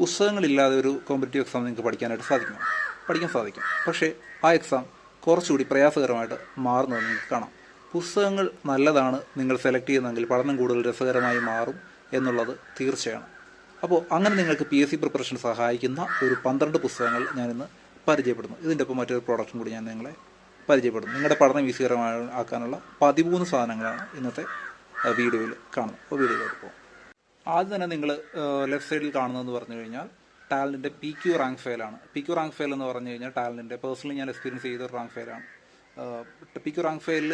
പുസ്തകങ്ങളില്ലാതെ ഒരു competitive exam നിങ്ങൾക്ക് പഠിക്കാനായിട്ട് സാധിക്കും പഠിക്കാൻ സാധിക്കും. പക്ഷേ ആ എക്സാം കുറച്ചുകൂടി പ്രയാസകരമായിട്ട് മാറുന്നത് നിങ്ങൾക്ക് കാണാം. പുസ്തകങ്ങൾ നല്ലതാണ് നിങ്ങൾ സെലക്ട് ചെയ്യുന്നതെങ്കിൽ പഠനം കൂടുതൽ രസകരമായി മാറും എന്നുള്ളത് തീർച്ചയാണ്. അപ്പോൾ അങ്ങനെ നിങ്ങൾക്ക് പി എസ് സി പ്രിപ്പറേഷൻ സഹായിക്കുന്ന ഒരു പന്ത്രണ്ട് പുസ്തകങ്ങൾ ഞാനിന്ന് പരിചയപ്പെടുന്നു. ഇതിന്റെ ഒപ്പം മറ്റൊരു പ്രോഡക്റ്റും കൂടി ഞാൻ നിങ്ങളെ പരിചയപ്പെടുന്നു. നിങ്ങളുടെ പഠനം വിജയകരമായി ആക്കാനുള്ള പതിമൂന്ന് സാധനങ്ങളാണ് ഇന്നത്തെ വീഡിയോയിൽ കാണുന്നത്. അപ്പോൾ വീഡിയോയിലോട്ട് പോകും. ആദ്യം തന്നെ നിങ്ങൾ ലെഫ്റ്റ് സൈഡിൽ കാണുന്നതെന്ന് പറഞ്ഞു കഴിഞ്ഞാൽ ടാലന്റിന്റെ പി ക്യു റാങ്ക് ഫയലാണ് പി ക്യു റാങ്ക് ഫയൽ എന്ന് പറഞ്ഞു കഴിഞ്ഞാൽ ടാലന്റിന്റെ പേഴ്സണലി ഞാൻ എക്സ്പീരിയൻസ് ചെയ്ത ഒരു റാങ്ക് ഫയലാണ് പി ക്യു റാങ്ക് ഫയലിൽ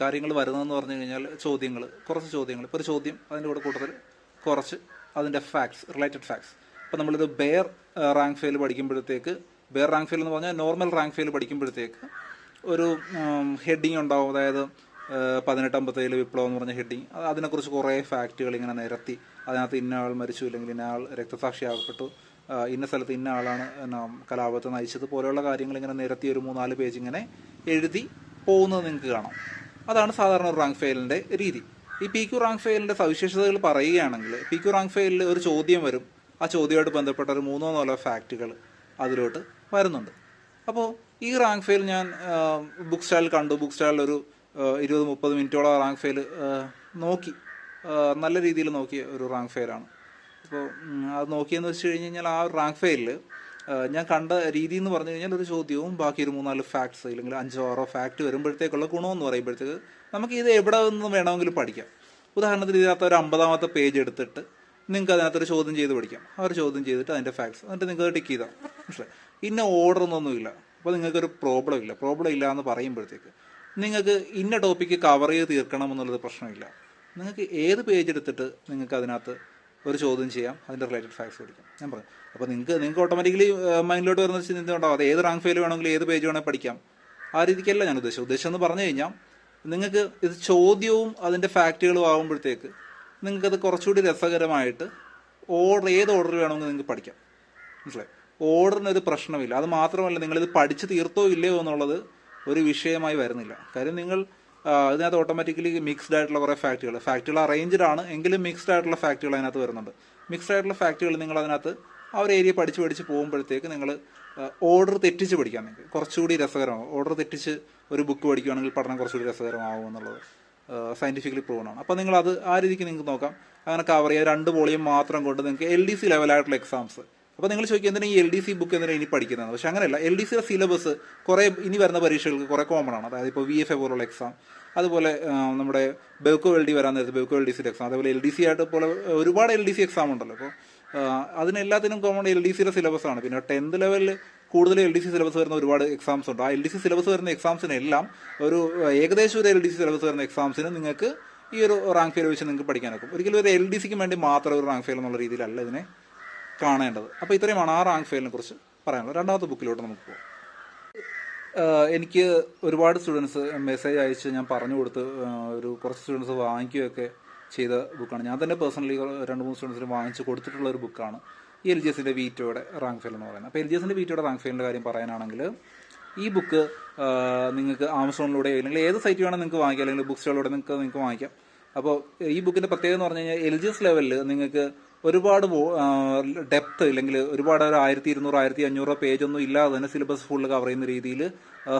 കാര്യങ്ങൾ വരുന്നതെന്ന് പറഞ്ഞു കഴിഞ്ഞാൽ ചോദ്യങ്ങൾ കുറച്ച് ചോദ്യങ്ങൾ ഇപ്പോൾ ഒരു ചോദ്യം അതിന്റെ കൂടെ കൂട്ടത്തിൽ കുറച്ച് അതിന്റെ ഫാക്ട്സ് റിലേറ്റഡ് ഫാക്ട്സ് അപ്പോൾ നമ്മളിത് ബെയർ റാങ്ക് ഫെയിൽ പഠിക്കുമ്പോഴത്തേക്ക് ബെയർ റാങ്ക് ഫെയിൽ എന്ന് പറഞ്ഞാൽ നോർമൽ റാങ്ക് ഫെയിൽ പഠിക്കുമ്പോഴത്തേക്ക് ഒരു ഹെഡിങ് ഉണ്ടാവും. അതായത് പതിനെട്ടമ്പത്തേഴ് വിപ്ലവം എന്ന് പറഞ്ഞ ഹെഡിങ്. അതിനെക്കുറിച്ച് കുറേ ഫാക്റ്റുകൾ ഇങ്ങനെ നിരത്തി. അതിനകത്ത് ഇന്ന ആൾ മരിച്ചു ഇല്ലെങ്കിൽ ഇന്ന ആൾ രക്തസാക്ഷിയാകപ്പെട്ടു. ഇന്ന സ്ഥലത്ത് ഇന്ന ആളാണ് കലാപത്തെ നയിച്ചത്. പോലെയുള്ള കാര്യങ്ങൾ ഇങ്ങനെ നിരത്തി ഒരു മൂന്നാൽ പേജ് ഇങ്ങനെ എഴുതി പോകുന്നത് നിങ്ങൾക്ക് കാണാം. അതാണ് സാധാരണ ഒരു റാങ്ക് ഫെയിലിന്റെ രീതി. ഈ പി ക്യു റാങ്ക് ഫെയിലിന്റെ സവിശേഷതകൾ പറയുകയാണെങ്കിൽ പി ക്യു റാങ്ക് ഫെയിലിൽ ഒരു ചോദ്യം വരും. ആ ചോദ്യമായിട്ട് ബന്ധപ്പെട്ട ഒരു മൂന്നോ നാലോ ഫാക്റ്റുകൾ അതിലോട്ട് വരുന്നുണ്ട്. അപ്പോൾ ഈ റാങ്ക് ഫെയിൽ ഞാൻ ബുക്ക് സ്റ്റാളിൽ കണ്ടു. ബുക്ക് സ്റ്റാളിൽ ഒരു ഇരുപത് മുപ്പത് മിനിറ്റോളം റാങ്ക് ഫെയിൽ നോക്കി. നല്ല രീതിയിൽ നോക്കിയ ഒരു റാങ്ക് ഫെയിലാണ് അപ്പോൾ അത് നോക്കിയെന്ന് വെച്ച് കഴിഞ്ഞ് കഴിഞ്ഞാൽ ആ റാങ്ക് ഫെയിലിൽ ഞാൻ കണ്ട രീതി എന്ന് പറഞ്ഞു കഴിഞ്ഞാൽ ഒരു ചോദ്യവും ബാക്കി ഒരു മൂന്നാൽ ഫാക്ട്സ് അല്ലെങ്കിൽ അഞ്ചോ ആറോ ഫാക്ട് വരുമ്പോഴത്തേക്കുള്ള ഗുണമെന്ന് പറയുമ്പോഴത്തേക്ക് നമുക്ക് ഇത് എവിടെ നിന്ന് വേണമെങ്കിലും പഠിക്കാം. ഉദാഹരണത്തിന് ഇതിനകത്ത് ഒരു അമ്പതാമത്തെ പേജ് എടുത്തിട്ട് നിങ്ങൾക്ക് അതിനകത്തൊരു ചോദ്യം ചെയ്ത് പഠിക്കാം. ആ ഒരു ചോദ്യം ചെയ്തിട്ട് അതിന്റെ ഫാക്ട്സ് എന്നിട്ട് നിങ്ങൾക്ക് ടിക്ക് ചെയ്താൽ മനസ്സിലായി? ഇന്ന ഓർഡർ ഒന്നൊന്നുമില്ല അപ്പോൾ നിങ്ങൾക്കൊരു പ്രോബ്ലം ഇല്ല. പ്രോബ്ലം ഇല്ല എന്ന് പറയുമ്പോഴത്തേക്ക് നിങ്ങൾക്ക് ഇന്ന ടോപ്പിക്ക് കവർ ചെയ്ത് തീർക്കണം എന്നുള്ളത് പ്രശ്നമില്ല. നിങ്ങൾക്ക് ഏത് പേജ് എടുത്തിട്ട് നിങ്ങൾക്ക് അതിനകത്ത് ഒരു ചോദ്യം ചെയ്യാം അതിന്റെ റിലേറ്റഡ് ഫാക്ട്സ് പഠിക്കാം. ഞാൻ പറഞ്ഞു അപ്പോൾ നിങ്ങൾക്ക് നിങ്ങൾക്ക് ഓട്ടോമാറ്റിക്കലി മൈൻഡിലോട്ട് വരുന്ന ചിന്ത ഉണ്ടാവും. അത് ഏത് റാങ്ക് ഫെയിൽ വേണമെങ്കിലും ഏത് പേജ് വേണമെങ്കിൽ പഠിക്കാം. ആ രീതിക്കല്ല ഞാൻ ഉദ്ദേശിച്ചത്. ഉദ്ദേശം എന്ന് പറഞ്ഞു കഴിഞ്ഞാൽ നിങ്ങൾക്ക് ഇത് ചോദ്യവും അതിന്റെ ഫാക്റ്റുകളും ആകുമ്പോഴത്തേക്ക് നിങ്ങൾക്കത് കുറച്ചുകൂടി രസകരമായിട്ട് ഓർഡർ ഏത് ഓർഡർ വേണമെങ്കിൽ നിങ്ങൾക്ക് പഠിക്കാം. മനസ്സിലായി? ഓർഡറിന് ഒരു പ്രശ്നമില്ല. അത് മാത്രമല്ല നിങ്ങളിത് പഠിച്ച് തീർത്തോ ഇല്ലയോ എന്നുള്ളത് ഒരു വിഷയമായി വരുന്നില്ല. കാര്യം നിങ്ങൾ അതിനകത്ത് ഓട്ടോമാറ്റിക്കലി മിക്സ്ഡ് ആയിട്ടുള്ള കുറേ ഫാക്റ്റുകൾ ഫാക്റ്റുകൾ അറേഞ്ച്ഡ് ആണ് എങ്കിലും മിക്സ്ഡ് ആയിട്ടുള്ള ഫാക്റ്റുകൾ അതിനകത്ത് വരുന്നുണ്ട്. മിക്സ്ഡ് ആയിട്ടുള്ള ഫാക്റ്റുകൾ നിങ്ങൾ അതിനകത്ത് ആ ഒരു ഏരിയ പഠിച്ച് പഠിച്ച് പോകുമ്പോഴത്തേക്ക് നിങ്ങൾ ഓർഡർ തെറ്റിച്ച് പഠിക്കാൻ നിങ്ങൾക്ക് കുറച്ചുകൂടി രസകരമാകും ഓർഡർ തെറ്റിച്ച് ഒരു ബുക്ക് പഠിക്കുകയാണെങ്കിൽ പഠനം കുറച്ചുകൂടി രസകരമാകും എന്നുള്ളത് സയന്റിഫിക്കലി പ്രൂവൺ ആണ്. അപ്പോൾ നിങ്ങൾ അത് ആ രീതിക്ക് നിങ്ങൾക്ക് നോക്കാം. അങ്ങനെ കവർ ചെയ്യുക രണ്ട് വോളിയം മാത്രം കൊണ്ട് നിങ്ങൾക്ക് എൽ ഡി സി ലെവലായിട്ടുള്ള എക്സാംസ് അപ്പോൾ നിങ്ങൾ ചോദിക്കും എന്തിനാ ഈ എൽ ഡി സി ബുക്ക് എന്തിനാണ് ഇനി പഠിക്കുന്നത് പക്ഷെ അങ്ങനെയല്ല എൽ ഡി സിയുടെ സിലബസ് കുറേ ഇനി വരുന്ന പരീക്ഷകൾക്ക് കുറേ കോമൺ ആണ്. അതായത് ഇപ്പോൾ വി എഫ് എ പോലുള്ള എക്സാം അതുപോലെ നമ്മുടെ ബെവ്കോ എൽ ഡി വരാൻ നേരത്തെ ബെവ്കോ എൽ ഡി സിയുടെ എക്സാം അതുപോലെ എൽ ഡി സി ആയിട്ട് പോലെ ഒരുപാട് എൽ ഡി സി എക്സാം ഉണ്ടല്ലോ. അപ്പോൾ അതിനെല്ലാത്തിനും കോമൺ എൽ ഡി സിയുടെ സിലബസ് ആണ്. പിന്നെ ടെൻത്ത് ലെവലിൽ കൂടുതൽ എൽ ഡി സി സിലബസ് വരുന്ന ഒരുപാട് എക്സാംസ് ഉണ്ട്. ആ എൽ ഡി സി സിലബസ് വരുന്ന എക്സാംസിനെല്ലാം ഒരു ഏകദേശം ഒരു എൽ ഡി സി സിലബസ് വരുന്ന എക്സാംസിന് നിങ്ങൾക്ക് ഈ ഒരു റാങ്ക് ഫെയിൽ വെച്ച് നിങ്ങൾക്ക് പഠിക്കാനൊക്കും ഒരിക്കലും ഒരു എൽ ഡി സിക്ക് വേണ്ടി മാത്രം ഒരു റാങ്ക് ഫെയിൽ എന്നുള്ള രീതിയിലല്ല ഇതിനെ കാണേണ്ടത്. അപ്പോൾ ഇത്രയുമാണ് ആ റാങ്ക് ഫെയിലിനെ കുറിച്ച് പറയാനുള്ളത്. രണ്ടാമത്തെ ബുക്കിലോട്ട് നമുക്ക് പോകാം എനിക്ക് ഒരുപാട് സ്റ്റുഡൻസ് മെസ്സേജ് അയച്ച് ഞാൻ പറഞ്ഞു കൊടുത്ത് ഒരു കുറച്ച് സ്റ്റുഡൻസ് വാങ്ങിക്കുകയൊക്കെ ചെയ്ത ബുക്കാണ് ഞാൻ തന്നെ പേഴ്സണലി രണ്ട് മൂന്ന് സ്റ്റുഡൻസിന് വാങ്ങിച്ച് കൊടുത്തിട്ടുള്ള ഒരു ബുക്കാണ് ഈ എൽ ജി എസിന്റെ വീറ്റോയുടെ റാങ്ക് ഫെയിൽ എന്ന് പറയുന്നത്. അപ്പോൾ എൽ ജി എസിന്റെ വീറ്റോയുടെ റാങ്ക് ഫെയിലിന്റെ കാര്യം പറയാനാണെങ്കിൽ ഈ ബുക്ക് നിങ്ങൾക്ക് ആമസോണിലൂടെ അല്ലെങ്കിൽ ഏത് സൈറ്റ് വേണം നിങ്ങൾക്ക് വാങ്ങിക്കാം. അല്ലെങ്കിൽ ബുക്ക് സ്റ്റോളിലൂടെ നിങ്ങൾക്ക് നിങ്ങൾക്ക് വാങ്ങിക്കാം. അപ്പോൾ ഈ ബുക്കിന്റെ പ്രത്യേകത എന്ന് പറഞ്ഞു കഴിഞ്ഞാൽ എൽ ജി എസ് ലെവലിൽ നിങ്ങൾക്ക് ഒരുപാട് ഡെപ്ത് അല്ലെങ്കിൽ ഒരുപാട് ഒരു ആയിരത്തി ഇരുന്നൂറ് ആയിരത്തി അഞ്ഞൂറ് പേജ് ഒന്നും ഇല്ലാതെ തന്നെ സിലബസ് ഫുൾ കവർ ചെയ്യുന്ന രീതിയിൽ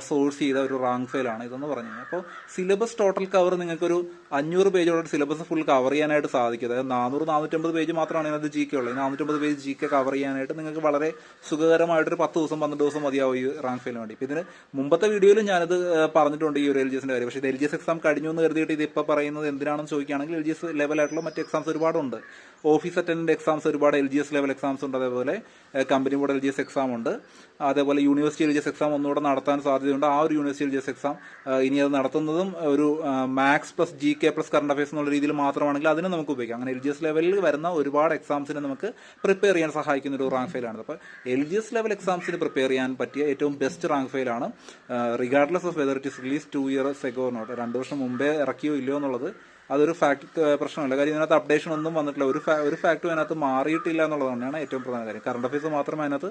സോഴ്സ് ചെയ്ത ഒരു റാങ്ക് ഫെയിലാണ് ഇതെന്ന് പറഞ്ഞു അപ്പോൾ സിലബസ് ടോട്ടൽ കവർ നിങ്ങൾക്കൊരു അഞ്ഞൂറ് പേജോടെ സിലബസ് ഫുൾ കവർ ചെയ്യാനായിട്ട് സാധിക്കും. അതായത് നാനൂറ് നാനൂറ്റമ്പത് പേജ് മാത്രമാണ് ഇതിനകത്ത് ജി കെ ഉള്ളത് നാനൂറ്റമ്പത് പേജ് ജി കെ കവർ ചെയ്യാനായിട്ട് നിങ്ങൾക്ക് വളരെ സുഖകരമായിട്ടൊരു പത്ത് ദിവസം പന്ത്രണ്ട് ദിവസം മതിയാവും ഈ റാങ്ക് ഫെയിലിന് വേണ്ടി. ഇതിന് മുമ്പത്തെ വീഡിയോയിൽ ഞാനത് പറഞ്ഞിട്ടുണ്ട് ഈ ഒരു എൽ ജി എസിന്റെ കാര്യം. പക്ഷേ ഇത് എൽ ജി എസ് എക്സാം കഴിഞ്ഞു എന്ന് കരുതിയിട്ട് ഇത് ഇപ്പോൾ പറയുന്നത് എന്തിനാണെന്ന് ചോദിക്കുകയാണെങ്കിൽ എൽ ജി എസ് ലെവലായിട്ടുള്ള മറ്റ് എക്സാംസ് ഒരുപാടുണ്ട്. ഓഫീസ് അറ്റൻഡന്റ് എക്സാംസ് ഒരുപാട് L G S level exams ഉണ്ട്. അതേപോലെ company board L G S exam ഉണ്ട്. അതേപോലെ university L G S exam ഒന്നുകൂടെ നടത്താൻ സാധ്യതയുണ്ട്. ആ ഒരു university L G S exam ഇനി അത് നടത്തുന്നതും ഒരു maths plus G K plus current affairs എന്നുള്ള രീതിയിൽ മാത്രമാണെങ്കിൽ അതിന് നമുക്ക് ഉപയോഗിക്കാം. അങ്ങനെ എൽ ജി എസ് ലെവലിൽ വരുന്ന ഒരുപാട് എക്സാംസിനെ നമുക്ക് പ്രിപ്പയർ ചെയ്യാൻ സഹായിക്കുന്ന ഒരു റാങ്ക് ഫയലാണ് അപ്പോൾ എൽ ജി എസ് ലെവൽ എക്സാംസിന് പ്രിപ്പയർ ചെയ്യാൻ പറ്റിയ ഏറ്റവും best rank ഫയലാണ് regardless of whether it is release two year ago not രണ്ട് വർഷം മുമ്പേ ഇറക്കിയോ ഇല്ലയോ എന്നുള്ളത് അതൊരു ഫാക്ട് പ്രശ്നമല്ല. കാര്യം ഇതിനകത്ത് അപ്ഡേഷൻ ഒന്നും വന്നിട്ടില്ല. ഒരു ഒരു ഫാക്റ്റും അതിനകത്ത് മാറിയിട്ടില്ല എന്നുള്ളത് തന്നെയാണ് ഏറ്റവും പ്രധാന കാര്യം. കറണ്ട് അഫയേഴ്സ് മാത്രമേ അതിനകത്ത്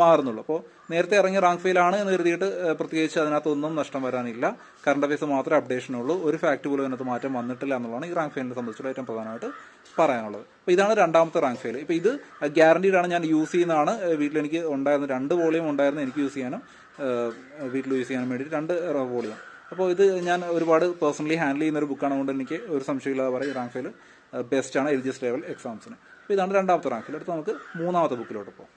മാറുന്നുള്ളൂ. അപ്പോൾ നേരത്തെ ഇറങ്ങിയ റാങ്ക് ഫെയിലാണ് എന്ന് കരുതിയിട്ട് പ്രത്യേകിച്ച് അതിനകത്ത് ഒന്നും നഷ്ടം വരാനില്ല. കറണ്ട് അഫയേഴ്സ് മാത്രമേ അപ്ഡേഷൻ ഉള്ളൂ. ഒരു ഫാക്ട് പോലും അതിനകത്ത് മാറ്റം വന്നിട്ടില്ല എന്നുള്ളതാണ് ഈ റാങ്ക് ഫെയിലിനെ സംബന്ധിച്ചുള്ള ഏറ്റവും പ്രധാനമായിട്ട് പറയാനുള്ളത്. അപ്പോൾ ഇതാണ് രണ്ടാമത്തെ റാങ്ക് ഫെയിൽ ഇപ്പോൾ ഇത് ഗ്യാരണ്ടീഡ് ആണ് ഞാൻ യൂസ് ചെയ്യുന്നതാണ്. വീട്ടിലെനിക്ക് ഉണ്ടായിരുന്ന രണ്ട് വോളിയം ഉണ്ടായിരുന്നു എനിക്ക് യൂസ് ചെയ്യാനും വീട്ടിൽ യൂസ് ചെയ്യാനും വേണ്ടിയിട്ട് രണ്ട് വോളിയം. അപ്പോൾ ഇത് ഞാൻ ഒരുപാട് പേഴ്സണലി ഹാൻഡിൽ ചെയ്യുന്ന ഒരു ബുക്കാണ് അതുകൊണ്ട് എനിക്ക് ഒരു സംശയമില്ലാതെ പറയും. റാങ്ക് ഫെയിൽ ബെസ്റ്റ് ആണ് എൽ ജി എസ് ലെവൽ എക്സാംസിന് അപ്പോൾ ഇതാണ് രണ്ടാമത്തെ റാങ്ക് ഫെയിൽ അടുത്ത് നമുക്ക് മൂന്നാമത്തെ ബുക്കിലോട്ട് പോകാം.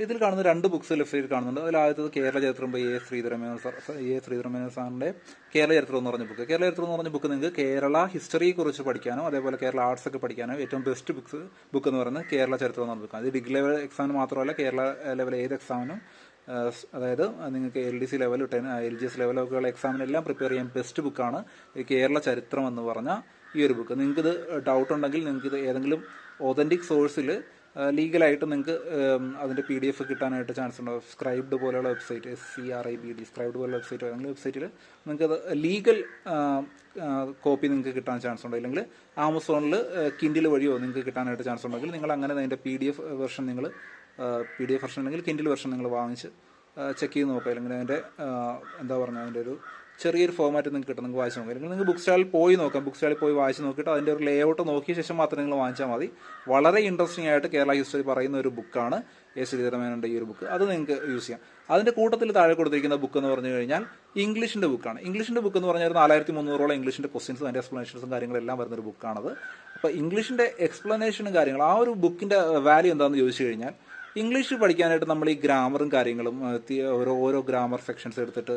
ഇതിൽ കാണുന്ന രണ്ട് ബുക്സ് ലെഫ്റ്റ് സൈഡിൽ കാണുന്നുണ്ട്. അതിൽ ആദ്യത്തത് കേരള ചരിത്രം by A Sreedhara Menon sir A Sreedhara Menon സാറിന്റെ കേരള ചരിത്രം എന്ന് പറഞ്ഞ ബുക്ക് കേരള ചരിത്രം എന്ന് പറഞ്ഞ ബുക്ക് നിങ്ങൾക്ക് കേരള ഹിസ്റ്ററിയെ കുറിച്ച് പഠിക്കാനോ അതേപോലെ കേരള ആർട്സ് ഒക്കെ പഠിക്കാനോ ഏറ്റവും ബെസ്റ്റ് ബുക്സ് ബുക്ക് എന്ന് പറയുന്നത് കേരള ചരിത്രം എന്ന് പറഞ്ഞ ബുക്കാണ് ഇത് ഡിഗ്രി ലെവൽ എക്സാമിന് മാത്രമല്ല കേരള ലെവൽ ഏത് എക്സാമിനും അതായത് നിങ്ങൾക്ക് L D C level ten L G S ലെവലൊക്കെയുള്ള എക്സാമിനെല്ലാം പ്രിപ്പയർ ചെയ്യാൻ ബെസ്റ്റ് ബുക്കാണ് കേരള ചരിത്രം എന്ന് പറഞ്ഞ ഈ ഒരു ബുക്ക് നിങ്ങൾക്ക് ഇത് ഡൗട്ട് ഉണ്ടെങ്കിൽ നിങ്ങൾക്കിത് ഏതെങ്കിലും ഒതന്റിക് സോഴ്സിൽ ലീഗലായിട്ട് നിങ്ങൾക്ക് അതിന്റെ പി ഡി എഫ് കിട്ടാനായിട്ട് ചാൻസ് ഉണ്ട്? സ്ക്രൈബ്ഡ് പോലെയുള്ള website S C R I B D Scribd പോലുള്ള വെബ്സൈറ്റ് ഏതെങ്കിലും വെബ്സൈറ്റിൽ നിങ്ങൾക്കത് ലീഗൽ കോപ്പി നിങ്ങൾക്ക് കിട്ടാൻ ചാൻസ് ഉണ്ട്? അല്ലെങ്കിൽ ആമസോണിൽ കിൻഡിൽ വഴിയോ നിങ്ങൾക്ക് കിട്ടാനായിട്ട് ചാൻസ് ഉണ്ടെങ്കിൽ നിങ്ങൾ അങ്ങനെ അതിന്റെ പി ഡി എഫ് വെർഷൻ നിങ്ങൾ പി ഡി എഫ് വെർഷൻ അല്ലെങ്കിൽ കിൻഡിൽ വെർഷൻ നിങ്ങൾ വാങ്ങിച്ച് ചെക്ക് ചെയ്ത് നോക്കുക. അല്ലെങ്കിൽ അതിന്റെ എന്താ പറഞ്ഞ അതിന്റെ ഒരു ചെറിയൊരു ഫോമാറ്റ് നിങ്ങൾക്ക് കിട്ടും. നിങ്ങൾക്ക് വായിച്ച് നോക്കാം. അല്ലെങ്കിൽ നിങ്ങൾക്ക് ബുക്ക് സ്റ്റാളിൽ പോയി നോക്കാം. ബുക്ക് സ്റ്റാളിൽ പോയി വായിച്ച് നോക്കിയിട്ട് അതിന്റെ ഒരു ലേ ഔട്ട് നോക്കിയ ശേഷം മാത്രം നിങ്ങൾ വാങ്ങിച്ചാൽ മതി. വളരെ ഇൻട്രസ്റ്റിംഗ് ആയിട്ട് കേരള ഹിസ്റ്ററി പറയുന്ന ഒരു ബുക്കാണ് എ ശ്രീധരമേനോന്റെ ഈ ഒരു ബുക്ക് അത് നിങ്ങൾക്ക് യൂസ് ചെയ്യാം. അതിന്റെ കൂട്ടത്തിൽ താഴെ കൊടുത്തിരിക്കുന്ന ബുക്ക് എന്ന് പറഞ്ഞു കഴിഞ്ഞാൽ ഇംഗ്ലീഷിന്റെ ബുക്കാണ് ഇംഗ്ലീഷിന്റെ ബുക്ക് എന്ന് പറഞ്ഞാൽ ഒരു നാലായിരത്തി മുന്നൂറോളം ഇംഗ്ലീഷിന്റെ ക്വസ്റ്റ്യൻസും അതിന്റെ എക്സ്പ്ലനേഷൻസും കാര്യങ്ങളെല്ലാം വരുന്നൊരു ബുക്കാണത് അപ്പോൾ ഇംഗ്ലീഷിന്റെ എക്സ്പ്ലനേഷനും കാര്യങ്ങളും ആ ഒരു ബുക്കിന്റെ വാല്യൂ എന്താണെന്ന് ചോദിച്ചു കഴിഞ്ഞാൽ ഇംഗ്ലീഷ് പഠിക്കാനായിട്ട് നമ്മൾ ഈ ഗ്രാമറും കാര്യങ്ങളും ഓരോ ഓരോ ഗ്രാമർ സെക്ഷൻസ് എടുത്തിട്ട്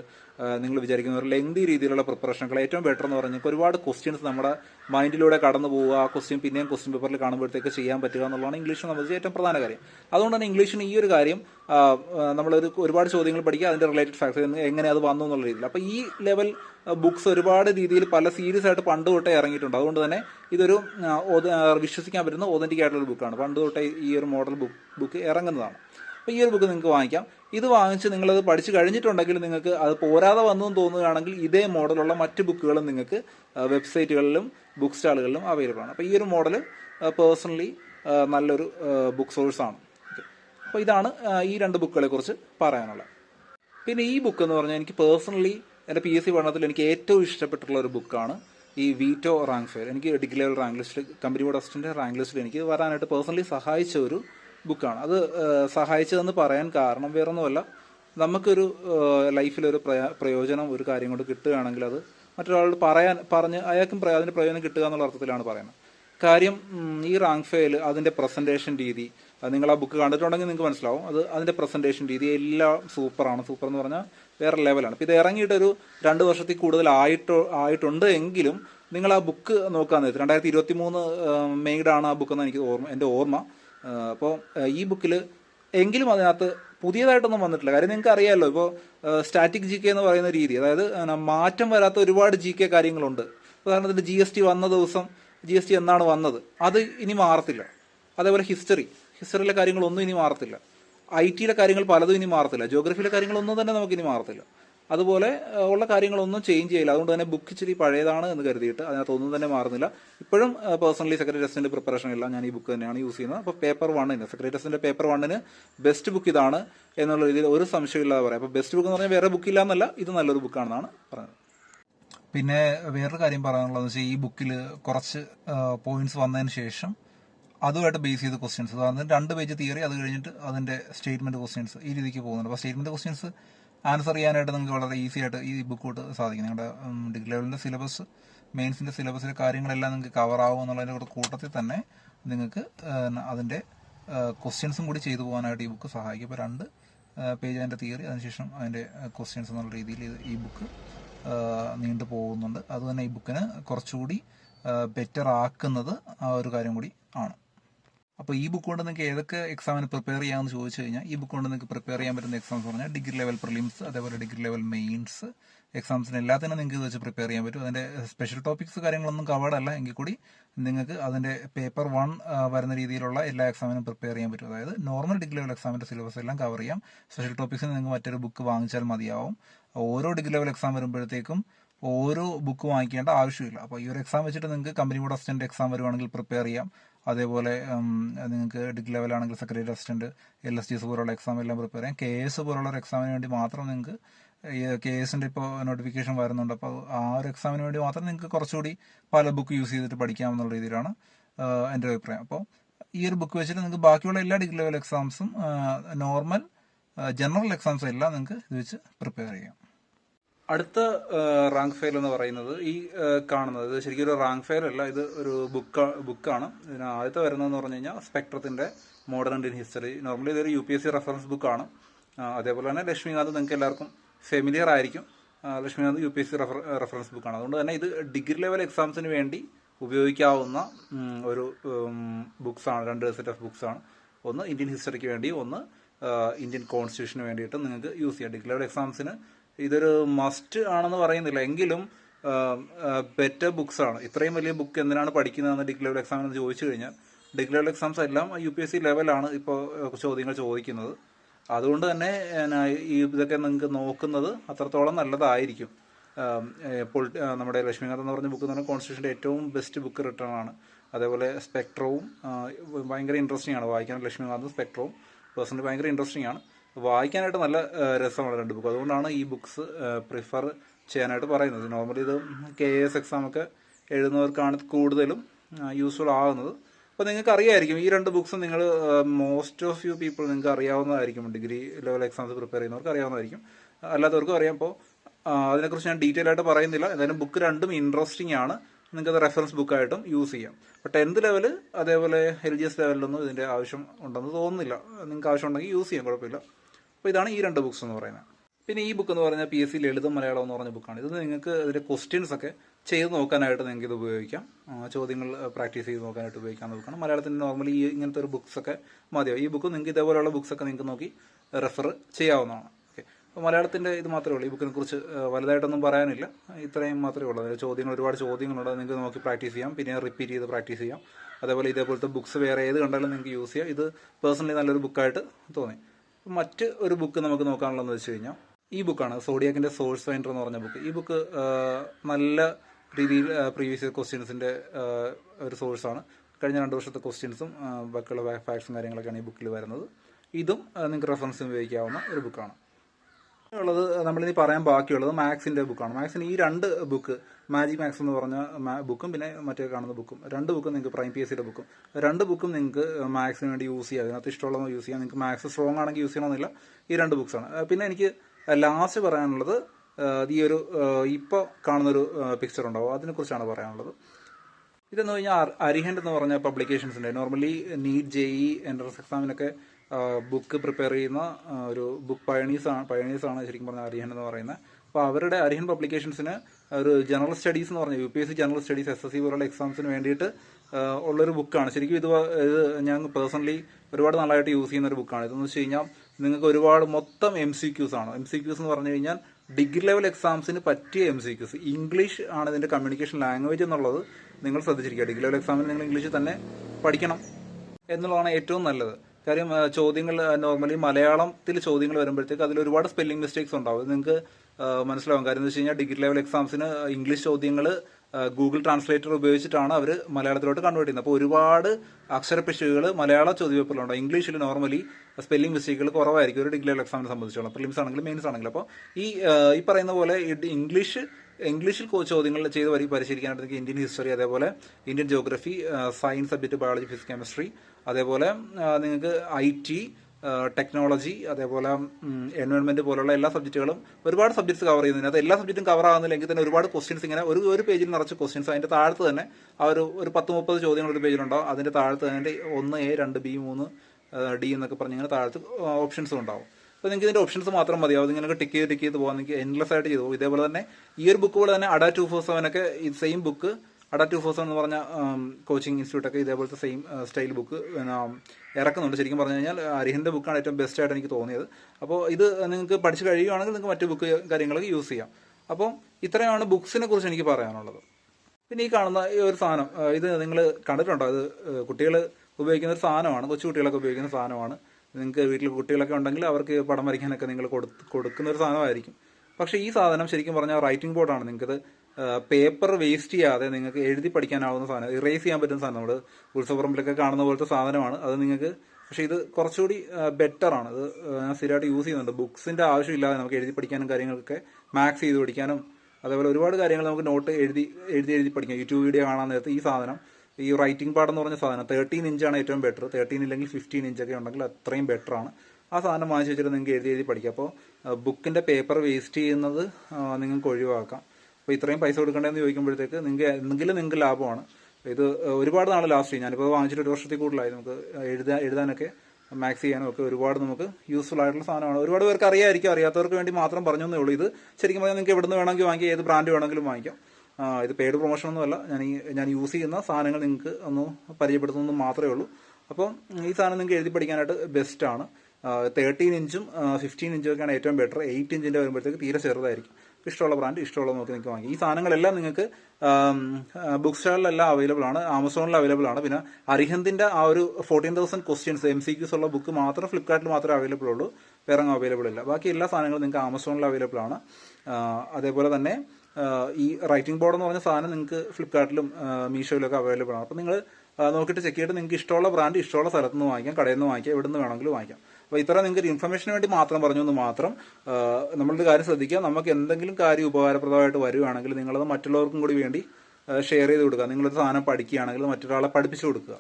നിങ്ങൾ വിചാരിക്കുന്ന ഒരു ലെങ്തി രീതിയിലുള്ള പ്രിപ്പറേഷനൊക്കെ ഏറ്റവും ബെറ്റർ എന്ന് പറഞ്ഞാൽ ഒരുപാട് ക്വസ്റ്റ്യൻസ് നമ്മുടെ മൈൻഡിലൂടെ കടന്നു പോവുക ആ ക്വസ്റ്റ്യൻ പിന്നെയും ക്വസ്റ്റ്യൻ പേപ്പറിൽ കാണുമ്പോഴത്തേക്ക് ചെയ്യാൻ പറ്റുക എന്നുള്ളതാണ് ഇംഗ്ലീഷിനെ സംബന്ധിച്ച് ഏറ്റവും പ്രധാന കാര്യം. അതുകൊണ്ട് തന്നെ ഇംഗ്ലീഷിന് ഈ ഒരു കാര്യം നമ്മളൊരു ഒരുപാട് ചോദ്യങ്ങൾ പഠിക്കുക അതിന്റെ റിലേറ്റഡ് ഫാക്ടർ എങ്ങനെ അത് വന്നു എന്നുള്ള രീതിയിൽ. അപ്പോൾ ഈ ലെവൽ ബുക്സ് ഒരുപാട് രീതിയിൽ പല സീരീസ് ആയിട്ട് പണ്ട് തൊട്ടേ ഇറങ്ങിയിട്ടുണ്ട്. അതുകൊണ്ട് തന്നെ ഇതൊരു വിശ്വസിക്കാൻ പറ്റുന്ന ഒതന്റിക് ആയിട്ടുള്ള ബുക്കാണ് പണ്ട് തൊട്ടേ ഈ ഒരു മോഡൽ ബുക്ക് ബുക്ക് ഇറങ്ങുന്നതാണ്. അപ്പോൾ ഈ ഒരു ബുക്ക് നിങ്ങൾക്ക് വാങ്ങിക്കാം. ഇത് വാങ്ങിച്ച് നിങ്ങളത് പഠിച്ചു കഴിഞ്ഞിട്ടുണ്ടെങ്കിൽ നിങ്ങൾക്ക് അത് പോരാതെ വന്നു എന്ന് തോന്നുകയാണെങ്കിൽ ഇതേ മോഡലുള്ള മറ്റ് ബുക്കുകളും നിങ്ങൾക്ക് വെബ്സൈറ്റുകളിലും ബുക്ക് സ്റ്റാളുകളിലും അവൈലബിൾ ആണ്. അപ്പോൾ ഈ ഒരു മോഡൽ പേഴ്സണലി നല്ലൊരു ബുക്ക് സോഴ്സ് ആണ്. അപ്പോൾ ഇതാണ് ഈ രണ്ട് ബുക്കുകളെ കുറിച്ച് പറയാനുള്ളത്. പിന്നെ ഈ ബുക്ക് എന്ന് പറഞ്ഞാൽ എനിക്ക് പേഴ്സണലി എന്റെ പി എസ് സി പഠനത്തിൽ എനിക്ക് ഏറ്റവും ഇഷ്ടപ്പെട്ടിട്ടുള്ള ഒരു ബുക്കാണ് ഈ വീറ്റോ റാങ്ക് ഫെയർ എനിക്ക് ഡിഗ്രി ലെവൽ റാങ്ക് ലിസ്റ്റിൽ കമ്പനി ബോർഡ് അസിസ്റ്റന്റ് റാങ്ക് ലിസ്റ്റിൽ എനിക്ക് വരാനായിട്ട് പേഴ്സണലി സഹായിച്ച ഒരു ബുക്കാണ്. അത് സഹായിച്ചതെന്ന് പറയാൻ കാരണം വേറൊന്നുമല്ല. നമുക്കൊരു ലൈഫിലൊരു പ്രയോജനം ഒരു കാര്യം കൊണ്ട് കിട്ടുകയാണെങ്കിൽ അത് മറ്റൊരാളോട് പറയാൻ പറഞ്ഞ് അയാൾക്കും അതിന്റെ പ്രയോജനം കിട്ടുക എന്നുള്ള അർത്ഥത്തിലാണ് പറയുന്നത്. കാര്യം ഈ റാങ്ക് ഫെയിൽ അതിന്റെ പ്രസന്റേഷൻ രീതി നിങ്ങൾ ആ ബുക്ക് കണ്ടിട്ടുണ്ടെങ്കിൽ നിങ്ങൾക്ക് മനസ്സിലാവും. അത് അതിന്റെ പ്രസന്റേഷൻ രീതി എല്ലാം സൂപ്പറാണ്. സൂപ്പർ എന്ന് പറഞ്ഞാൽ വേറെ ലെവലാണ്. അപ്പോൾ ഇത് ഇറങ്ങിയിട്ടൊരു രണ്ട് വർഷത്തിൽ കൂടുതൽ ആയിട്ടോ ആയിട്ടുണ്ട് എങ്കിലും നിങ്ങൾ ആ ബുക്ക് നോക്കാൻ നേരത്തെ രണ്ടായിരത്തി ഇരുപത്തി മൂന്ന് മെയ്ഡാണ് ആ ബുക്കെന്ന് എനിക്ക് ഓർമ്മ എന്റെ ഓർമ്മ. അപ്പോൾ ഈ ബുക്കിൽ എങ്കിലും അതിനകത്ത് പുതിയതായിട്ടൊന്നും വന്നിട്ടില്ല. കാര്യം നിങ്ങൾക്ക് അറിയാമല്ലോ ഇപ്പോൾ സ്റ്റാറ്റിക് ജി കെ എന്ന് പറയുന്ന രീതി അതായത് മാറ്റം വരാത്ത ഒരുപാട് ജി കെ കാര്യങ്ങളുണ്ട്. ഉദാഹരണത്തിന് ജി എസ് ടി വന്ന ദിവസം ജി എസ് ടി എന്നാണ് വന്നത് അത് ഇനി മാറത്തില്ല. അതേപോലെ ഹിസ്റ്ററി ഹിസ്റ്ററിയിലെ കാര്യങ്ങളൊന്നും ഇനി മാറത്തില്ല. ഐ ടിയിലെ കാര്യങ്ങൾ പലതും ഇനി മാറത്തില്ല. ജോഗ്രഫിയിലെ കാര്യങ്ങളൊന്നും തന്നെ നമുക്ക് ഇനി മാറത്തില്ല. അതുപോലെ ഉള്ള കാര്യങ്ങളൊന്നും ചേഞ്ച് ചെയ്യില്ല. അതുകൊണ്ട് തന്നെ ബുക്ക് ഇച്ചിരി പഴയതാണ് എന്ന് കരുതിയിട്ട് അതിനകത്തൊന്നും തന്നെ മാറുന്നില്ല. ഇപ്പോഴും പേഴ്സണലി സെക്രട്ടറി ടെസ്റ്റിന്റെ പ്രിപ്പറേഷൻ ഇല്ല ഞാൻ ഈ ബുക്ക് തന്നെയാണ് യൂസ് ചെയ്യുന്നത്. അപ്പോൾ പേപ്പർ വണ്ണിന് സെക്രട്ടറി ടെസ്റ്റിന്റെ പേപ്പർ വണ്ണിന് ബെസ്റ്റ് ബുക്ക് ഇതാണ് എന്നുള്ള രീതിയിൽ ഒരു സംശയമില്ലാതെ പറയാം. അപ്പോൾ ബെസ്റ്റ് ബുക്ക് എന്ന് പറഞ്ഞാൽ വേറെ ബുക്ക് ഇല്ലാന്നല്ല ഇത് നല്ലൊരു ബുക്കാണെന്നാണ് പറഞ്ഞത്. പിന്നെ വേറൊരു കാര്യം പറയാനുള്ളതെന്ന് വെച്ചാൽ ഈ ബുക്കിൽ കുറച്ച് പോയിന്റ്സ് വന്നതിന് ശേഷം അതുമായിട്ട് ബേസ് ചെയ്ത ക്വസ്റ്റ്യൻസ് അതായത് രണ്ട് പേജ് തിയറി അത് കഴിഞ്ഞിട്ട് അതിന്റെ സ്റ്റേറ്റ്മെന്റ് ക്വസ്റ്റ്യൻസ് ഈ രീതിക്ക് പോകുന്നുണ്ട്. അപ്പോൾ സ്റ്റേറ്റ്മെന്റ് ക്വസ്റ്റ്യൻസ് ആൻസർ ചെയ്യാനായിട്ട് നിങ്ങൾക്ക് വളരെ ഈസി ആയിട്ട് ഈ ബുക്ക് തൊട്ട് സാധിക്കും. നിങ്ങളുടെ ഡിഗ്രി ലെവലിന്റെ സിലബസ് മെയിൻസിന്റെ സിലബസിലെ കാര്യങ്ങളെല്ലാം നിങ്ങൾക്ക് കവർ ആവും എന്നുള്ളതിന്റെ കൂടെ കൂട്ടത്തിൽ തന്നെ നിങ്ങൾക്ക് അതിന്റെ ക്വസ്റ്റ്യൻസും കൂടി ചെയ്തു പോകാനായിട്ട് ഈ ബുക്ക് സഹായിക്കും. ഇപ്പോൾ രണ്ട് പേജ് അതിന്റെ തിയറി അതിനുശേഷം അതിന്റെ ക്വസ്റ്റ്യൻസ് എന്നുള്ള രീതിയിൽ ഈ ബുക്ക് നീണ്ടു പോകുന്നുണ്ട്. അതുതന്നെ ഈ ബുക്കിന് കുറച്ചുകൂടി ബെറ്റർ ആക്കുന്നത് ആ ഒരു കാര്യം കൂടി ആണ്. അപ്പോൾ ഈ ബുക്ക് കൊണ്ട് നിങ്ങൾക്ക് ഏതൊക്കെ എക്സാമിന് പ്രിപ്പയർ ചെയ്യാമെന്ന് ചോദിച്ചു കഴിഞ്ഞാൽ ഈ ബുക്ക് കൊണ്ട് നിങ്ങൾക്ക് പ്രിപ്പയർ ചെയ്യാൻ പറ്റുന്ന എക്സാംസ് പറഞ്ഞാൽ ഡിഗ്രി ലെവൽ പ്രിലിംസ് അതേപോലെ ഡിഗ്രി ലെവൽ മെയിൻസ് എക്സാംസിന് എല്ലാത്തിനും നിങ്ങൾക്ക് ഇത് വെച്ച് പ്രിപ്പയർ ചെയ്യാൻ പറ്റും. അതിന്റെ സ്പെഷ്യൽ ടോപ്പിക്സ് കാര്യങ്ങളൊന്നും കവേർഡ് അല്ല. എങ്കിൽ കൂടി നിങ്ങൾക്ക് അതിന്റെ പേപ്പർ വൺ വരുന്ന രീതിയിലുള്ള എല്ലാ എക്സാമിനും പ്രിപ്പയർ ചെയ്യാൻ പറ്റും. അതായത് നോർമൽ ഡിഗ്രി ലെവൽ എക്സാമിന്റെ സിലബസ് എല്ലാം കവർ ചെയ്യാം. സ്പെഷ്യൽ ടോപ്പിക്സിന് നിങ്ങൾക്ക് മറ്റൊരു ബുക്ക് വാങ്ങിച്ചാൽ മതിയാവും. ഓരോ ഡിഗ്രി ലെവൽ എക്സാം വരുമ്പോഴത്തേക്കും ഓരോ ബുക്ക് വാങ്ങിക്കേണ്ട ആവശ്യമില്ല. അപ്പോൾ ഈ ഒരു എക്സാം വെച്ചിട്ട് നിങ്ങൾക്ക് കമ്പനി ബോർഡ് അസിസ്റ്റന്റ് എക്സാം വരുവാണെങ്കിൽ പ്രിപ്പയർ ചെയ്യാം. അതേപോലെ നിങ്ങൾക്ക് degree ലെവലാണെങ്കിൽ secretary assistant L S T S പോലുള്ള എക്സാം എല്ലാം പ്രിപ്പയർ ചെയ്യാം. കെ എസ് പോലുള്ള ഒരു എക്സാമിന് വേണ്ടി മാത്രം നിങ്ങൾക്ക് കെ എസിന്റെ ഇപ്പോൾ നോട്ടിഫിക്കേഷൻ വരുന്നുണ്ട്. അപ്പോൾ ആ ഒരു എക്സാമിന് വേണ്ടി മാത്രം നിങ്ങൾക്ക് കുറച്ചുകൂടി പല ബുക്ക് യൂസ് ചെയ്തിട്ട് പഠിക്കാമെന്നുള്ള രീതിയിലാണ് ആഹ്, എന്റെ അഭിപ്രായം. അപ്പോൾ ഈ ഒരു ബുക്ക് വെച്ചിട്ട് നിങ്ങൾക്ക് ബാക്കിയുള്ള എല്ലാ ഡിഗ്രി ലെവൽ എക്സാംസും നോർമൽ ജനറൽ എക്സാംസും എല്ലാം നിങ്ങൾക്ക് ഇത് വെച്ച് പ്രിപ്പയർ ചെയ്യാം. അടുത്ത റാങ്ക് ഫയൽ എന്ന് പറയുന്നത് ഈ കാണുന്നത്. ഇത് ശരിക്കും ഒരു റാങ്ക് ഫയൽ അല്ല ഇത് ഒരു ബുക്ക് ബുക്കാണ് ഇതിന് ആദ്യത്തെ വരുന്നതെന്ന് പറഞ്ഞു കഴിഞ്ഞാൽ സ്പെക്ട്രത്തിന്റെ മോഡേൺ ഇന്ത്യൻ ഹിസ്റ്ററി നോർമലി ഇതൊരു U P S C reference ബുക്കാണ് അതേപോലെ തന്നെ ലക്ഷ്മികാന്ത് നിങ്ങൾക്ക് എല്ലാവർക്കും ഫെമിലിയർ ആയിരിക്കും. Lakshmikanth U P S C reference ബുക്കാണ് അതുകൊണ്ട് തന്നെ ഇത് ഡിഗ്രി ലെവൽ എക്സാംസിന് വേണ്ടി ഉപയോഗിക്കാവുന്ന ഒരു ബുക്സാണ് രണ്ട് സെറ്റ് ഓഫ് ബുക്സാണ് ഒന്ന് ഇന്ത്യൻ ഹിസ്റ്ററിക്ക് വേണ്ടി ഒന്ന് ഇന്ത്യൻ കോൺസ്റ്റിറ്റ്യൂഷന് വേണ്ടിയിട്ട് നിങ്ങൾക്ക് യൂസ് ചെയ്യാം. ഡിഗ്രി ലെവൽ എക്സാംസിന് ഇതൊരു മസ്റ്റ് ആണെന്ന് പറയുന്നില്ല. എങ്കിലും ബെറ്റർ ബുക്സ് ആണ്. ഇത്രയും വലിയ ബുക്ക് എന്തിനാണ് പഠിക്കുന്നതെന്ന് ഡിഗ്രി ലെവൽ എക്സാം എന്ന് ചോദിച്ചു കഴിഞ്ഞാൽ ഡിഗ്രി ലെവൽ എക്സാംസ് എല്ലാം യു പി എസ് സി ലെവലാണ് ഇപ്പോൾ ചോദ്യങ്ങൾ ചോദിക്കുന്നത്. അതുകൊണ്ട് തന്നെ ഈ ഇതൊക്കെ നിങ്ങൾക്ക് നോക്കുന്നത് അത്രത്തോളം നല്ലതായിരിക്കും. പൊളിറ്റി- നമ്മുടെ ലക്ഷ്മികാന്ത് എന്ന് പറഞ്ഞ ബുക്ക് എന്ന് പറഞ്ഞാൽ കോൺസ്റ്റിറ്റ്യൂഷന്റെ ഏറ്റവും ബെസ്റ്റ് ബുക്ക് റിട്ടേൺ ആണ്. അതേപോലെ സ്പെക്ട്രവും ഭയങ്കര ഇൻട്രസ്റ്റിംഗ് ആണ്. വായിക്കാൻ ലക്ഷ്മികാന്ത് സ്പെക്ട്രവും പേഴ്സണലി ഭയങ്കര ഇൻട്രസ്റ്റിംഗ് ആണ്. വായിക്കാനായിട്ട് നല്ല രസമാണ് രണ്ട് ബുക്ക് അതുകൊണ്ടാണ് ഈ ബുക്ക്സ് പ്രിഫർ ചെയ്യാനായിട്ട് പറയുന്നത്. നോർമലി ഇത് കെ എസ് എക്സാം ഒക്കെ എഴുതുന്നവർക്കാണ് കൂടുതലും യൂസ്ഫുൾ ആകുന്നത് അപ്പോൾ നിങ്ങൾക്ക് അറിയായിരിക്കും ഈ രണ്ട് ബുക്ക്സും നിങ്ങൾ മോസ്റ്റ് ഓഫ് യു പീപ്പിൾ നിങ്ങൾക്ക് അറിയാവുന്നതായിരിക്കും. ഡിഗ്രി ലെവൽ എക്സാംസ് പ്രിപ്പയർ ചെയ്യുന്നവർക്ക് അറിയാവുന്നതായിരിക്കും. അല്ലാത്തവർക്കും അറിയാം. അപ്പോൾ അതിനെക്കുറിച്ച് ഞാൻ ഡീറ്റെയിൽ ആയിട്ട് പറയുന്നില്ല. എന്തായാലും ബുക്ക് രണ്ടും ഇൻട്രസ്റ്റിംഗ് ആണ്. നിങ്ങൾക്ക് അത് റെഫറൻസ് ബുക്കായിട്ടും യൂസ് ചെയ്യാം. അപ്പോൾ ടെൻത്ത് ലെവൽ അതേപോലെ എൽ ജി എസ് ലെവലിലൊന്നും ഇതിന്റെ ആവശ്യം ഉണ്ടെന്ന് തോന്നുന്നില്ല. നിങ്ങൾക്ക് ആവശ്യം ഉണ്ടെങ്കിൽ യൂസ് ചെയ്യാം കുഴപ്പമില്ല. അപ്പോൾ ഇതാണ് ഈ രണ്ട് ബുക്സ് എന്ന് പറയുന്നത്. പിന്നെ ഈ ബുക്ക് എന്ന് പറഞ്ഞാൽ പി എസ് സി ലളിതം മലയാളം എന്ന് പറഞ്ഞ ബുക്കാണ് ഇത് നിങ്ങൾക്ക് അതിന്റെ ക്വസ്റ്റ്യൻസ് ഒക്കെ ചെയ്ത് നോക്കാനായിട്ട് നിങ്ങൾക്ക് ഇത് ഉപയോഗിക്കാം. ചോദ്യങ്ങൾ പ്രാക്ടീസ് ചെയ്ത് നോക്കാനായിട്ട് ഉപയോഗിക്കാവുന്ന ബുക്കാണ് മലയാളത്തിന് നോർമലി ഈ ഇങ്ങനത്തെ ഒരു ബുക്സ് ഒക്കെ മതിയാവും ഈ ബുക്ക് നിങ്ങൾക്ക് ഇതേപോലെയുള്ള ബുക്സ് ഒക്കെ നിങ്ങൾക്ക് നോക്കി റെഫർ ചെയ്യാവുന്നതാണ്. ഓക്കെ അപ്പോൾ മലയാളത്തിന്റെ ഇത് മാത്രമേ ഉള്ളൂ. ഈ ബുക്കിനെ കുറിച്ച് വലുതായിട്ടൊന്നും പറയാനില്ല. ഇത്രയും മാത്രമേ ഉള്ളൂ. അതിൽ ചോദ്യങ്ങൾ ഒരുപാട് ചോദ്യങ്ങളുണ്ട്. നിങ്ങൾക്ക് നോക്കി പ്രാക്ടീസ് ചെയ്യാം. പിന്നെ റിപ്പീറ്റ് ചെയ്ത് പ്രാക്ടീസ് ചെയ്യാം. അതേപോലെ ഇതേപോലത്തെ ബുക്സ് വേറെ ഏത് കണ്ടാലും നിങ്ങൾക്ക് യൂസ് ചെയ്യാം. ഇത് പേഴ്സണലി നല്ലൊരു ബുക്കായിട്ട് തോന്നി. മറ്റ് ഒരു ബുക്ക് നമുക്ക് നോക്കാനുള്ളതെന്ന് വെച്ച് കഴിഞ്ഞാൽ ഈ ബുക്കാണ് സോഡിയാക്കിന്റെ സോഴ്സ് ഫൈൻഡർ എന്ന് പറഞ്ഞ ബുക്ക് ഈ ബുക്ക് നല്ല രീതിയിൽ പ്രീവിയസ് ഇയർ ക്വസ്റ്റ്യൻസിന്റെ ഒരു സോഴ്സാണ് കഴിഞ്ഞ രണ്ട് വർഷത്തെ ക്വസ്റ്റ്യൻസും ബാക്കിയുള്ള ഫാക്ട്സും കാര്യങ്ങളൊക്കെയാണ് ഈ ബുക്കിൽ വരുന്നത്. ഇതും നിങ്ങൾക്ക് റെഫറൻസ് ഉപയോഗിക്കാവുന്ന ഒരു ബുക്കാണ് ഉള്ളത് നമ്മളിനി പറയാൻ ബാക്കിയുള്ളത് മാക്സിന്റെ ബുക്കാണ് മാക്സിന് ഈ രണ്ട് ബുക്ക് മാജിക് മാക്സ് എന്ന് പറഞ്ഞ ബുക്കും പിന്നെ മറ്റേ കാണുന്ന ബുക്കും രണ്ട് ബുക്കും നിങ്ങൾക്ക് പ്രൈം പി എസ് സിയുടെ ബുക്കും രണ്ട് ബുക്കും നിങ്ങൾക്ക് മാക്സിന് വേണ്ടി യൂസ് ചെയ്യാം. അതിനകത്ത് ഇഷ്ടമുള്ളത് യൂസ് ചെയ്യാം. നിങ്ങൾക്ക് മാക്സ് സ്ട്രോങ് ആണെങ്കിൽ യൂസ് ചെയ്യണമെന്നില്ല. ഈ രണ്ട് ബുക്സാണ് പിന്നെ എനിക്ക് ലാസ്റ്റ് പറയാനുള്ളത് ഈ ഒരു ഇപ്പോൾ കാണുന്നൊരു പിക്ചർ ഉണ്ടാവും. അതിനെക്കുറിച്ചാണ് പറയാനുള്ളത്. ഇതെന്ന് കഴിഞ്ഞാൽ അരിഹൻഡ് എന്ന് പറഞ്ഞ പബ്ലിക്കേഷൻസ് ഉണ്ട്. നോർമലി നീറ്റ് ജെഇ എൻട്രൻസ് എക്സാമിനൊക്കെ ബുക്ക് പ്രിപ്പയർ ചെയ്യുന്ന ഒരു ബുക്ക് പയണീസ് ആണ് പയണീസ് ആണ് ശരിക്കും പറഞ്ഞാൽ അരിഹൻ എന്ന് പറയുന്നത്. അപ്പോൾ അവരുടെ അരിഹൻ പബ്ലിക്കേഷൻസിന് ഒരു ജനറൽ സ്റ്റഡീസ് എന്ന് പറഞ്ഞാൽ U P S C general studies S S C പോലുള്ള എക്സാംസിന് വേണ്ടിയിട്ട് ഉള്ളൊരു ബുക്കാണ് ശരിക്കും ഇത് ഇത് ഞാൻ പേഴ്സണലി ഒരുപാട് നാളായിട്ട് യൂസ് ചെയ്യുന്ന ഒരു ബുക്കാണ് ഇതെന്ന് വെച്ച് കഴിഞ്ഞാൽ നിങ്ങൾക്ക് ഒരുപാട് മൊത്തം എം സി ക്യൂസ് ആണ്. എം സി ക്യൂസ് എന്ന് പറഞ്ഞു കഴിഞ്ഞാൽ ഡിഗ്രി ലെവൽ എക്സാംസിന് പറ്റിയ എം സി ക്യൂസ് ഇംഗ്ലീഷ് ആണ് ഇതിന്റെ കമ്മ്യൂണിക്കേഷൻ ലാംഗ്വേജ് എന്നുള്ളത് നിങ്ങൾ ശ്രദ്ധിച്ചിരിക്കുക. ഡിഗ്രി ലെവൽ എക്സാമിന് നിങ്ങൾ ഇംഗ്ലീഷിൽ തന്നെ പഠിക്കണം എന്നുള്ളതാണ് ഏറ്റവും നല്ലത്. കാര്യം ചോദ്യങ്ങൾ നോർമലി മലയാളത്തിൽ ചോദ്യങ്ങൾ വരുമ്പോഴത്തേക്ക് അതിൽ ഒരുപാട് സ്പെല്ലിംഗ് മിസ്റ്റേക്സ് ഉണ്ടാവും. നിങ്ങൾക്ക് മനസ്സിലാവും. കാര്യം എന്ന് വെച്ച് കഴിഞ്ഞാൽ ഡിഗ്രി ലെവൽ എക്സാംസിന് ഇംഗ്ലീഷ് ചോദ്യങ്ങൾ ഗൂഗിൾ ട്രാൻസ്ലേറ്റർ ഉപയോഗിച്ചിട്ടാണ് അവർ മലയാളത്തിലോട്ട് കൺവേർട്ട് ചെയ്യുന്നത്. അപ്പോൾ ഒരുപാട് അക്ഷര പിശുകൾ മലയാള ചോദ്യപേപ്പറിലുണ്ടോ. ഇംഗ്ലീഷിൽ നോർമലി സ്പെല്ലിംഗ് മിസ്റ്റേക്കുകൾ കുറവായിരിക്കും ഒരു ഡിഗ്രി ലെവൽ എക്സാമിനെ സംബന്ധിച്ചോളം. പ്രിലിംസ് ആണെങ്കിലും മെയിൻസ് ആണെങ്കിലും. അപ്പോൾ ഈ ഈ പറയുന്ന പോലെ ഇംഗ്ലീഷ് ഇംഗ്ലീഷിൽ ചോദ്യങ്ങൾ ചെയ്ത് വരി പരിശീലിക്കാനായിട്ട് നിങ്ങൾക്ക് ഇന്ത്യൻ ഹിസ്റ്ററി അതേപോലെ Indian geography science subject biology physics chemistry അതേപോലെ നിങ്ങൾക്ക് ഐ ടി ടെക്നോളജി അതേപോലെ എൻവയോൺമെന്റ് പോലുള്ള എല്ലാ സബ്ജക്റ്റുകളും ഒരുപാട് സബ്ജക്ട്സ് കവർ ചെയ്യുന്നതിന് അത് എല്ലാ സബ്ജക്റ്റും കവർ ആകുന്നില്ലെങ്കിൽ തന്നെ ഒരുപാട് ക്വസ്റ്റ്യൻസ് ഇങ്ങനെ ഒരു ഒരു പേജിൽ നിറച്ച് ക്വസ്റ്റ്യൻസ് അതിന്റെ താഴത്ത് തന്നെ ആ ഒരു ഒരു പത്ത് മുപ്പത് ചോദ്യങ്ങൾ ഒരു പേജിലുണ്ടാവും അതിന്റെ താഴത്ത് തന്നെ ഒന്ന് എ രണ്ട് ബി മൂന്ന് ഡി എന്നൊക്കെ പറഞ്ഞ് ഇങ്ങനെ താഴത്ത് ഓപ്ഷൻസും ഉണ്ടാവും. അപ്പോൾ നിങ്ങൾക്ക് ഇതിന്റെ ഓപ്ഷൻസ് മാത്രം മതിയാവും നിങ്ങൾക്ക് ടിക്ക് ചെയ്ത് ടിക്ക് ചെയ്ത് പോകാൻ നിങ്ങൾക്ക് എൻലെസ് ആയിട്ട് ചെയ്തു. ഇതേപോലെ തന്നെ ഈ ഒരു ബുക്ക് പോലെ തന്നെ അഡ ടു ഫോർ സെവൻ ഒക്കെ ഈ same book Adda two four seven എന്ന് പറഞ്ഞ കോച്ചിങ് ഇൻസ്റ്റിറ്റ്യൂട്ട് ഒക്കെ ഇതേപോലത്തെ സെയിം സ്റ്റൈൽ ബുക്ക് ഇറക്കുന്നുണ്ട്. ശരിക്കും പറഞ്ഞു കഴിഞ്ഞാൽ അരിഹിന്റെ ബുക്കാണ് ഏറ്റവും ബെസ്റ്റ് ആയിട്ട് എനിക്ക് തോന്നിയത്. അപ്പോൾ ഇത് നിങ്ങൾക്ക് പഠിച്ചു കഴിയുകയാണെങ്കിൽ നിങ്ങൾക്ക് മറ്റു ബുക്ക് കാര്യങ്ങളൊക്കെ യൂസ് ചെയ്യാം. അപ്പോൾ ഇത്രയാണ് ബുക്സിനെ കുറിച്ച് എനിക്ക് പറയാനുള്ളത്. പിന്നെ ഈ കാണുന്ന ഈ ഒരു സാധനം ഇത് നിങ്ങൾ കണ്ടിട്ടുണ്ടോ? അത് കുട്ടികൾ ഉപയോഗിക്കുന്ന ഒരു സാധനമാണ് കൊച്ചു കുട്ടികളൊക്കെ ഉപയോഗിക്കുന്ന സാധനമാണ്. നിങ്ങൾക്ക് വീട്ടിൽ കുട്ടികളൊക്കെ ഉണ്ടെങ്കിൽ അവർക്ക് പടം വരയ്ക്കാനൊക്കെ നിങ്ങൾ കൊടു കൊടുക്കുന്ന ഒരു സാധനമായിരിക്കും. പക്ഷേ ഈ സാധനം ശരിക്കും പറഞ്ഞാൽ റൈറ്റിംഗ് ബോർഡാണ് നിങ്ങൾക്കത് പേപ്പർ വേസ്റ്റ് ചെയ്യാതെ നിങ്ങൾക്ക് എഴുതി പഠിക്കാനാവുന്ന സാധനം ഇറേസ് ചെയ്യാൻ പറ്റുന്ന സാധനം. നമ്മൾ ഉത്സവപ്പറമ്പിലൊക്കെ കാണുന്ന പോലത്തെ സാധനമാണ്. അത് നിങ്ങൾക്ക് പക്ഷെ ഇത് കുറച്ചുകൂടി ബെറ്റർ ആണ്. ഇത് ഞാൻ സ്ഥിരമായിട്ട് യൂസ് ചെയ്യുന്നുണ്ട്. ബുക്സിന്റെ ആവശ്യമില്ലാതെ നമുക്ക് എഴുതി പഠിക്കാനും കാര്യങ്ങളൊക്കെ മാക്സ് ചെയ്ത് പഠിക്കാനും അതേപോലെ ഒരുപാട് കാര്യങ്ങൾ നമുക്ക് നോട്ട് എഴുതി എഴുതി എഴുതി പഠിക്കാം. യൂട്യൂബ് വീഡിയോ കാണാൻ നേരത്ത് ഈ സാധനം ഈ റൈറ്റിംഗ് പാഡ് എന്ന് പറഞ്ഞ സാധനം തേർട്ടീൻ ആണ് ഏറ്റവും ബെറ്റർ തേർട്ടീൻ ഇല്ലെങ്കിൽ ഫിഫ്റ്റീൻ ഇഞ്ചൊക്കെ ഉണ്ടെങ്കിൽ അത്രയും ബെറ്റർ ആണ്. ആ സാധനം വാങ്ങിച്ചു വെച്ചിട്ട് നിങ്ങൾക്ക് എഴുതി എഴുതി പഠിക്കാം. അപ്പോൾ ബുക്കിന്റെ പേപ്പർ വേസ്റ്റ് ചെയ്യുന്നത് നിങ്ങൾക്ക് ഒഴിവാക്കാം. അപ്പോൾ ഇത്രയും പൈസ കൊടുക്കണ്ടെന്ന് ചോദിക്കുമ്പോഴത്തേക്ക് നിങ്ങൾക്ക് എന്തെങ്കിലും നിങ്ങൾക്ക് ലാഭമാണ്. ഇത് ഒരുപാട് നാൾ ലാസ്റ്റ് ചെയ്യും ഞാനിപ്പോൾ വാങ്ങിച്ചിട്ട് ഒരു വർഷത്തിൽ കൂടുതലായി. നമുക്ക് എഴുതാൻ എഴുതാനൊക്കെ മാക്സ് ചെയ്യാനും ഒക്കെ ഒരുപാട് നമുക്ക് യൂസ്ഫുൾ ആയിട്ടുള്ള സാധനമാണ്. ഒരുപാട് പേർക്ക് അറിയാമായിരിക്കും അറിയാത്തവർക്ക് വേണ്ടി മാത്രം പറഞ്ഞേ ഉള്ളൂ. ഇത് ശരിക്കും പറഞ്ഞാൽ നിങ്ങൾക്ക് എവിടെ നിന്ന് വേണമെങ്കിൽ വാങ്ങിക്കാം. ഏത് ബ്രാൻഡ് വേണമെങ്കിലും വാങ്ങിക്കാം. ഇത് പെയ്ഡ് പ്രൊമോഷൻ ഒന്നുമല്ല. ഞാൻ ഈ ഞാൻ യൂസ് ചെയ്യുന്ന സാധനങ്ങൾ നിങ്ങൾക്ക് ഒന്ന് പരിചയപ്പെടുത്തുന്നത് മാത്രമേ ഉള്ളൂ. അപ്പം ഈ സാധനം നിങ്ങൾക്ക് എഴുതി പഠിക്കാനായിട്ട് ബെസ്റ്റാണ് തേർട്ടീൻ ഇഞ്ചും ഫിഫ്റ്റീൻ ഇഞ്ചും ഒക്കെയാണ് ഏറ്റവും ബെറ്റർ എയ്റ്റ് ഇഞ്ചിന്റെ വരുമ്പോഴത്തേക്ക് തീരെ ചെറുതായിരിക്കും. ഇഷ്ടമുള്ള ബ്രാൻഡ് ഇഷ്ടമുള്ള നോക്കി നിങ്ങൾക്ക് വാങ്ങി. ഈ സാധനങ്ങളെല്ലാം നിങ്ങൾക്ക് ബുക്ക് സ്റ്റാളിലെല്ലാം അവൈലബിൾ ആണ്. ആമസോണിൽ അവൈലബിൾ ആണ്. പിന്നെ അരിഹന്തിന്റെ ആ ഒരു fourteen thousand questions M C Qs ഉള്ള ബുക്ക് മാത്രം ഫ്ലിപ്കാർട്ടിൽ മാത്രമേ അവൈലബിൾ ഉള്ളൂ. വേറെ അവൈലബിൾ ഇല്ല. ബാക്കി എല്ലാ സാധനങ്ങളും നിങ്ങൾക്ക് ആമസോണിൽ അവൈലബിൾ ആണ്. അതേപോലെ തന്നെ ഈ റൈറ്റിംഗ് ബോർഡ് എന്ന് പറഞ്ഞ സാധനം നിങ്ങൾക്ക് ഫ്ലിപ്കാർട്ടിലും മീഷോയിലൊക്കെ അവൈലബിൾ ആണ്. അപ്പോൾ നിങ്ങൾ നോക്കിയിട്ട് ചെക്ക് ചെയ്തിട്ട് നിങ്ങൾക്ക് ഇഷ്ടമുള്ള ബ്രാൻഡ് ഇഷ്ടമുള്ള സ്ഥലത്ത് നിന്ന് വാങ്ങിക്കാം കടയിൽ നിന്ന് വാങ്ങിക്കാം എവിടെ നിന്ന് വേണമെങ്കിലും വാങ്ങിക്കാം. അപ്പോൾ ഇത്ര നിങ്ങൾക്ക് ഒരു ഇൻഫർമേഷന് വേണ്ടി മാത്രം പറഞ്ഞു എന്ന് മാത്രം നമ്മളൊരു കാര്യം ശ്രദ്ധിക്കുക നമുക്ക് എന്തെങ്കിലും കാര്യം ഉപകാരപ്രദമായിട്ട് വരുവാണെങ്കിൽ നിങ്ങളത് മറ്റുള്ളവർക്കും കൂടി വേണ്ടി ഷെയർ ചെയ്ത് കൊടുക്കുക. നിങ്ങളൊരു സാധനം പഠിക്കുകയാണെങ്കിൽ മറ്റൊരാളെ പഠിപ്പിച്ചു കൊടുക്കുക.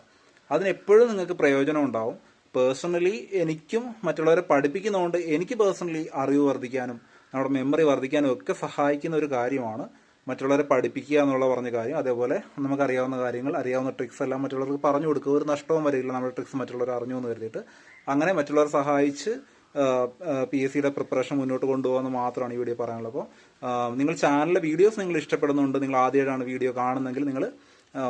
അതിനെപ്പോഴും നിങ്ങൾക്ക് പ്രയോജനം ഉണ്ടാവും. പേഴ്സണലി എനിക്കും മറ്റുള്ളവരെ പഠിപ്പിക്കുന്നതുകൊണ്ട് എനിക്ക് പേഴ്സണലി അറിവ് വർദ്ധിക്കാനും നമ്മുടെ മെമ്മറി വർദ്ധിക്കാനും ഒക്കെ സഹായിക്കുന്ന ഒരു കാര്യമാണ്. മറ്റുള്ളവരെ പഠിപ്പിക്കുക എന്നുള്ള പറഞ്ഞ കാര്യം. അതേപോലെ നമുക്കറിയാവുന്ന കാര്യങ്ങൾ അറിയാവുന്ന ട്രിക്സ് എല്ലാം മറ്റുള്ളവർക്ക് പറഞ്ഞു കൊടുക്കുക. ഒരു നഷ്ടവും വരില്ല. നമ്മുടെ ട്രിക്സ് മറ്റുള്ളവർ അറിഞ്ഞു എന്ന് കരുതിയിട്ട്. അങ്ങനെ മറ്റുള്ളവരെ സഹായിച്ച് പി എസ് സിയുടെ പ്രിപ്പറേഷൻ മുന്നോട്ട് കൊണ്ടുപോകുന്നത് മാത്രമാണ് ഈ വീഡിയോ പറയാനുള്ളത്. അപ്പോൾ നിങ്ങൾ ചാനലിലെ വീഡിയോസ് നിങ്ങൾ ഇഷ്ടപ്പെടുന്നുണ്ട്. നിങ്ങൾ ആദ്യമായിട്ടാണ് വീഡിയോ കാണുന്നെങ്കിൽ നിങ്ങൾ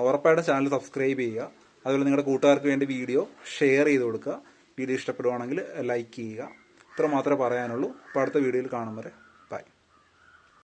ഉറപ്പായിട്ട് ചാനൽ സബ്സ്ക്രൈബ് ചെയ്യുക. അതുപോലെ നിങ്ങളുടെ കൂട്ടുകാർക്ക് വേണ്ടി വീഡിയോ ഷെയർ ചെയ്ത് കൊടുക്കുക. വീഡിയോ ഇഷ്ടപ്പെടുവാണെങ്കിൽ ലൈക്ക് ചെയ്യുക. ഇത്ര മാത്രമേ പറയാനുള്ളൂ. അപ്പോൾ അടുത്ത വീഡിയോയിൽ കാണും വരെ.